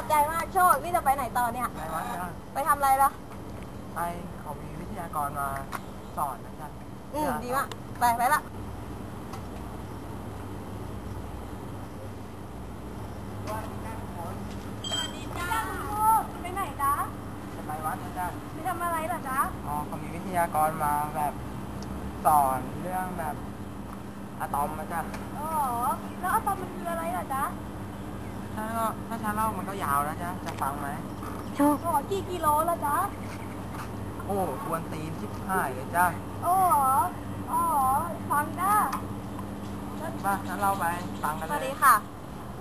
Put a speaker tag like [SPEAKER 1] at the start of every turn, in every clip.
[SPEAKER 1] โอ๊ยอืมขอบใจมากโชค นี่จะไปไหนต่อเนี่ย
[SPEAKER 2] ไปวัดนะ
[SPEAKER 1] ไปทำอะไรล่ะ
[SPEAKER 2] ไปเขามีวิทยากรมาสอนนะจ๊ะ
[SPEAKER 1] อืม ดีมาก ไปไปละไปไหนจ๊ะ
[SPEAKER 2] จะไปวัดนะจ๊ะ
[SPEAKER 1] ไปทำอะไรล่ะจ๊ะ
[SPEAKER 2] อ๋อเขามีวิทยากรมาแบบสอนเรื่องแบบอะตอมนะจ๊ะ
[SPEAKER 1] อ๋อ แล้วอะตอมมันคืออะไรล่ะจ๊ะ
[SPEAKER 2] ถ้าก็ถ้าฉันเล่ามันก็ยาวนะจ๊ะจะฟังไหม
[SPEAKER 1] โชคอ๋อกี่กิโลล่ะจ๊ะ
[SPEAKER 2] โอ้กวนตีนชิบหายเลยจ้ะ
[SPEAKER 1] โอ้เหรออ๋อฟังได้
[SPEAKER 2] มาฉันเล่าไปฟังกัน
[SPEAKER 1] ส
[SPEAKER 2] เล
[SPEAKER 1] วัส
[SPEAKER 2] ย
[SPEAKER 1] ดีค่ะ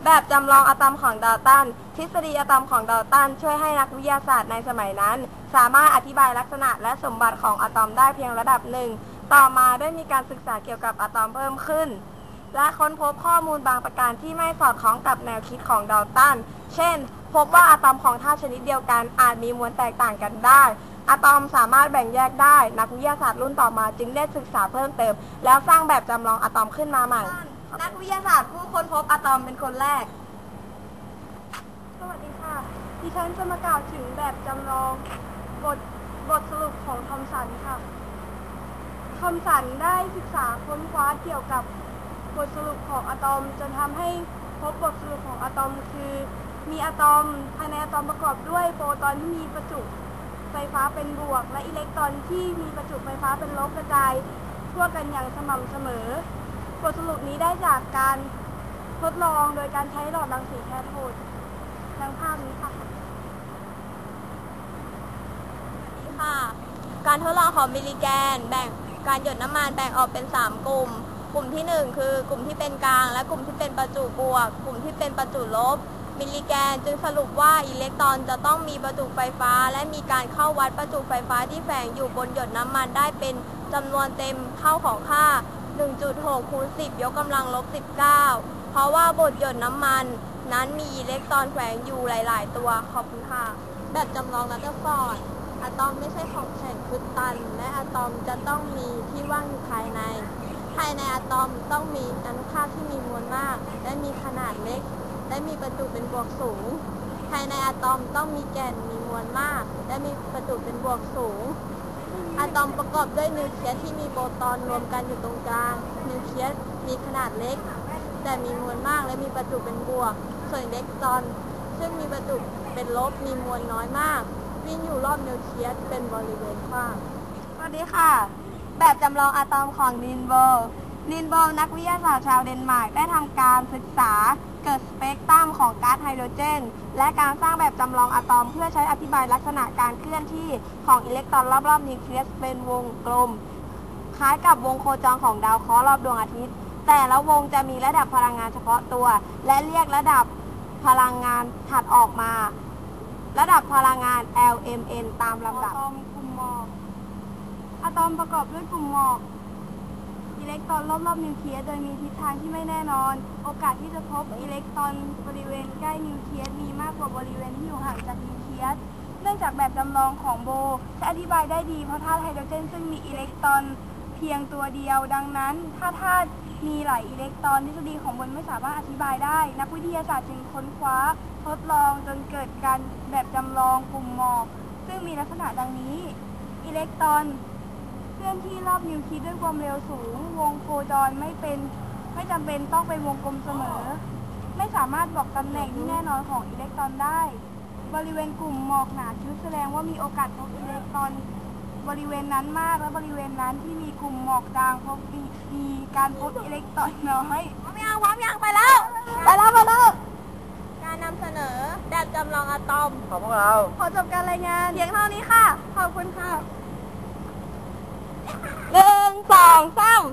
[SPEAKER 1] แบบจำลองอะตอมของดาวตัน ทฤษฎีอะตอมของดาวตัน ช่วยให้นักวิทยาศาสตร์ในสมัยนั้น สามารถอธิบายลักษณะและสมบัติของอะตอมได้เพียงระดับหนึ่ง ต่อมาได้มีการศึกษาเกี่ยวกับอะตอมเพิ่มขึ้น และค้นพบข้อมูลบางประการที่ไม่สอดคล้องกับแนวคิดของดาวตัน เช่น พบว่าอะตอมของธาตุชนิดเดียวกันอาจมีมวลแตกต่างกันได้อะตอมสามารถแบ่งแยกได้ นักวิทยาศาสตร์รุ่นต่อมาจึงได้ศึกษาเพิ่มเติม แล้วสร้างแบบจำลองอะตอมขึ้นมาใหม่ นักวิทยาศาสตร์ผู้ค้นพบอะตอมเป็นคนแรก สวัสดีค่ะ ดิฉันจะมากล่าวถึงแบบจำลองบทบทสรุปของทอมสันค่ะ ทอมสันได้ศึกษาค้นคว้าเกี่ยวกับ บทสรุปของอะตอมจนทำให้พบบทสรุปของอะตอมคือ มีอะตอมภายในอะตอมประกอบด้วยโปรตอนที่มีประจุไฟฟ้าเป็นบวก และอิเล็กตรอนที่มีประจุไฟฟ้าเป็นลบกระจายทั่วกันอย่างสม่ำเสมอ บทสรุปนี้ได้จากการทดลองโดยการใช้หลอดรังสีแคโทดดังภาพนี้ค่ะค่ะ การทดลองของมิลลิแกนแบ่งการหยดน้ำมันแบ่งออกเป็น 3 กลุ่ม กลุ่มที่ 1 คือกลุ่มที่เป็นกลาง และกลุ่มที่เป็นประจุบวก กลุ่มที่เป็นประจุลบ มิลลิแกน จึงสรุปว่าอิเล็กตรอนจะต้องมีประจุไฟฟ้า และมีการเข้าวัดประจุไฟฟ้าที่แฝงอยู่บนหยดน้ำมันได้เป็นจำนวนเต็มเท่าของค่า 1.6คูณ10 ยกกำลังลบ 19 เพราะว่าบนหยดน้ำมันนั้นมีอิเล็กตรอนแฝงอยู่หลาย ๆ ตัวขอบคุณค่ะ แบบจำลองนัตเตอร์ฟอร์ดอะตอมไม่ใช่ของแข็งคือตัน และอะตอมจะต้องมีที่ว่างอยู่ภายใน ภายในอะตอมต้องมีอนุภาคที่มีมวลมาก และมีขนาดเล็ก และมีประจุเป็นบวกสูง ภายในอะตอมต้องมีแกนมีมวลมาก และมีประจุเป็นบวกสูงอะตอมประกอบด้วยนิวเคลียสที่มีโปรตอนรวมกันอยู่ตรงกลางนิวเคลียสมีขนาดเล็ก แต่มีมวลมากและมีประจุเป็นบวก ส่วนอิเล็กตรอน ซึ่งมีประจุเป็นลบมีมวลน้อยมากวิ่งอยู่รอบนิวเคลียสเป็นบริเวณกว้างสวัสดีค่ะ แบบจำลองอะตอมของนินโบนินโบนักวิทยาศาสตร์ชาวเดนมาร์กได้ทำการศึกษาเกิดสเปกตรัมของก๊าซไฮโดรเจน และการสร้างแบบจำลองอะตอม เพื่อใช้อธิบายลักษณะการเคลื่อนที่ของอิเล็กตรอนรอบๆนิวเคลียสเป็นวงกลม คล้ายกับวงโคจรของดาวเคราะห์รอบดวงอาทิตย์ แต่ละวงจะมีระดับพลังงานเฉพาะตัว และเรียกระดับพลังงานถัดออกมา ระดับพลังงาน LMN ตามลำดับ อะตอมประกอบด้วยกลุ่มหมอก อิเล็กตรอนรอบๆนิวเคลียสโดยมีทิศทางที่ไม่แน่นอน โอกาสที่จะพบอิเล็กตรอนบริเวณใกล้นิวเคลียสมีมากกว่าบริเวณที่อยู่ห่างจากนิวเคลียสเนื่องจากแบบจำลองของโบจะอธิบายได้ดีเพราะธาตุไฮโดรเจนซึ่งมีอิเล็กตรอนเพียงตัวเดียว ดังนั้น ถ้าธาตุมีหลายอิเล็กตรอนทฤษฎีของบนไม่สามารถอธิบายได้ นักวิทยาศาสตร์จึงค้นคว้า ทดลองจนเกิดการแบบจำลองกลุ่มหมอก ซึ่งมีลักษณะดังนี้ อิเล็กตรอน เคลื่อนที่รอบนิวเคลียสด้วยความเร็วสูง วงโคจรไม่เป็นไม่จำเป็นต้องเป็นวงกลมเสมอ ไม่สามารถบอกตำแหน่งที่แน่นอนของอิเล็กตรอนได้ บริเวณกลุ่มหมอกหนาทึบแสดงว่ามีโอกาสพบอิเล็กตรอนบริเวณนั้นมากและบริเวณนั้นที่มีกลุ่มหมอกจางพบมีมีการพบอิเล็กตรอนน้อยพร้อมยังพร้อมยังไปแล้วไปแล้วไปแล้วการนำเสนอแบบจำลองอะตอม
[SPEAKER 2] ขอบพวกเรา
[SPEAKER 1] ขอจบการรายงานเพียงเท่านี้ค่ะ ขอบคุณค่ะ หนึ่งสองสาม